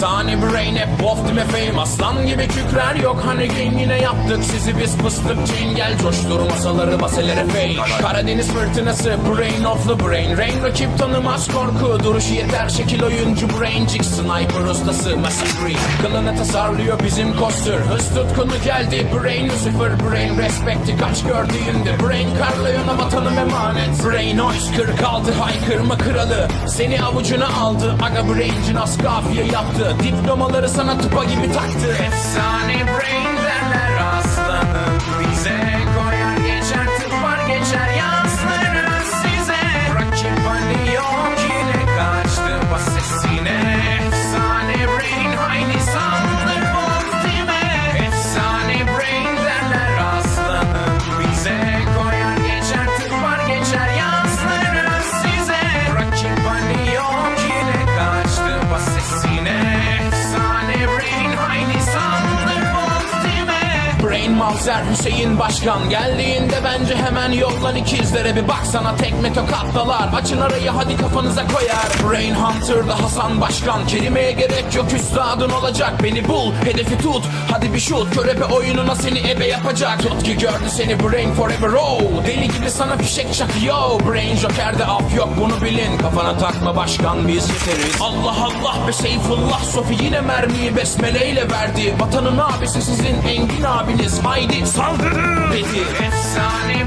Efsane brain hep wolf time fame. Aslan gibi kükrer yok. Hani game yine yaptık Sizi. Biz fıstık chain gel. Coştur masaları baselere fake. Karadeniz fırtınası brain of the brain. Rain rakip tanımaz korku. Duruşu yeter şekil oyuncu braincik Sniper ustası massacre Kılını tasarlıyor bizim kostür Hız tutkunu geldi brain Lucifer brain. Respect'i kaç gördüğünde Brain. Karlayona vatanım emanet. Brain noise 46 haykırma kralı. Seni avucuna aldı. Aga braincin az kafiye yaptı Diplomaları sana tıpa gibi taktı. Efsane brain derler aslanım Bize Mavzer Hüseyin Başkan Geldiğinde bence hemen yollan ikizlere bir baksana tekme tokatlalar Açın arayı hadi kafanıza koyar. Brain Hunter'da Hasan Başkan. Kelimeye gerek yok üstadın olacak. Beni bul hedefi tut. Hadi bir şut. Körepe oyununa seni ebe yapacak. Tut ki gördü seni Brain Forever oh. Deli gibi sana fişek çakıyor. Brain Joker'de af yok bunu bilin. Kafana takma başkan biz yeteriz. Allah Allah be Seyfullah. Sofi yine mermiyi besmeleyle verdi. Vatanın abisi sizin Engin abiniz. Haydi saldırın dedi Efsane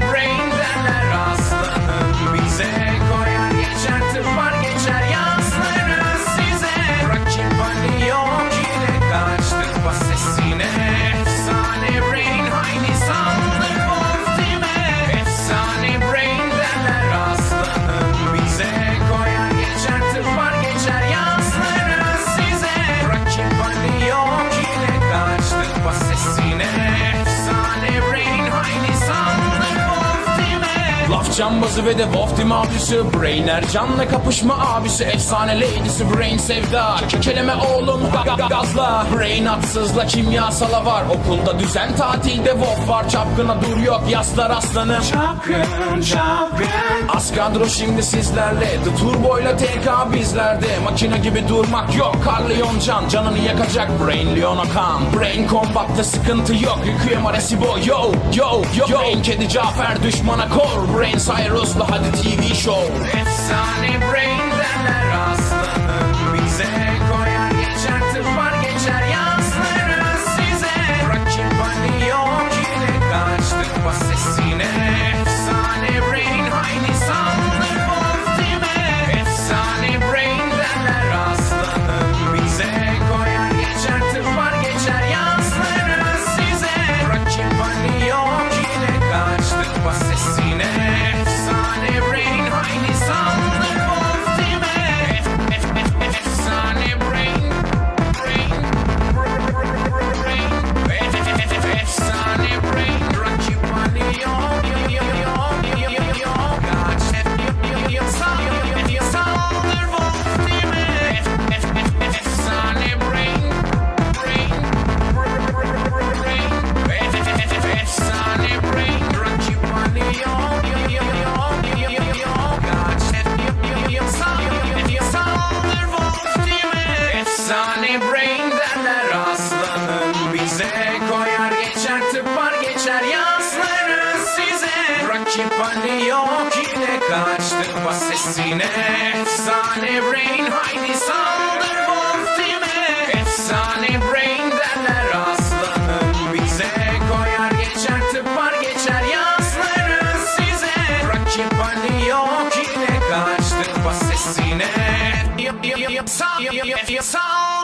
Laf cambazı ve de Team avcısı Brain Ercan'la kapışma abisi. Efsane lady'si Brain sevda. Kekeleme oğlum ga- ga- gazla. Brain atsızla kimyasala var. Okulda düzen tatilde Wolf var. Çapkına dur yok yaslar aslanım Çapkın çapkın. Az kadro şimdi sizlerle. The Turbo'yla TK bizlerde. Makine gibi durmak yok. Carleon Can canını yakacak. Brain Leon Okan. Brain Combat'ta sıkıntı yok. Requiem Arecibo yo yo yo. Brain Kedi Cafer düşmana kor. Brain Cyrus'la hadi TV show. Efsane Brain derler aslanım Bize sesine Efsane Brain haydi saldır ultime Efsane Brain derler aslanım. Bize koyar geçer tıpar geçer yanslarız size. Rakip hani yok yine kaçtı bas sesine. Yap yap yap sal- yap yap saldır